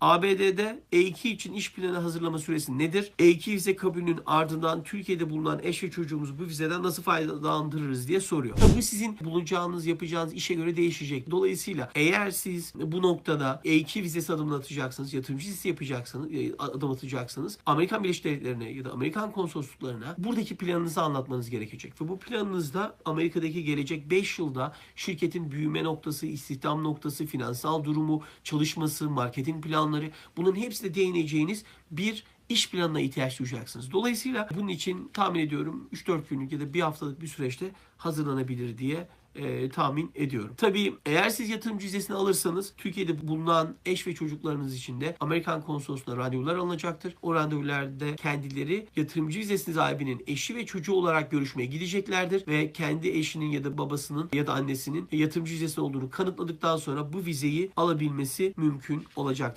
ABD'de E2 için iş planı hazırlama süresi nedir? E2 vize kabulünün ardından Türkiye'de bulunan eş ve çocuğumuzu bu vizeden nasıl faydalandırırız diye soruyor. Bu sizin bulunacağınız, yapacağınız işe göre değişecek. Dolayısıyla eğer siz bu noktada E2 vizesi adımını atacaksınız, yatırımcı vizesi yapacaksınız, e, adım atacaksınız. Amerikan Birleşik Devletleri'ne ya da Amerikan konsolosluklarına buradaki planınızı anlatmanız gerekecek. Ve bu planınızda Amerika'daki gelecek 5 yılda şirketin büyüme noktası, istihdam noktası, finansal durumu, çalışması, marketing planları bunun hepsine değineceğiniz bir iş planına ihtiyaç duyacaksınız. Dolayısıyla bunun için tahmin ediyorum 3-4 günlük ya da bir haftalık bir süreçte hazırlanabilir diye e, tahmin ediyorum. Tabii eğer siz yatırımcı vizesini alırsanız Türkiye'de bulunan eş ve çocuklarınız için de Amerikan konsolosluğuna randevular alınacaktır. O randevularda kendileri yatırımcı vizesi sahibinin eşi ve çocuğu olarak görüşmeye gideceklerdir ve kendi eşinin ya da babasının ya da annesinin yatırımcı vizesi olduğunu kanıtladıktan sonra bu vizeyi alabilmesi mümkün olacaktır.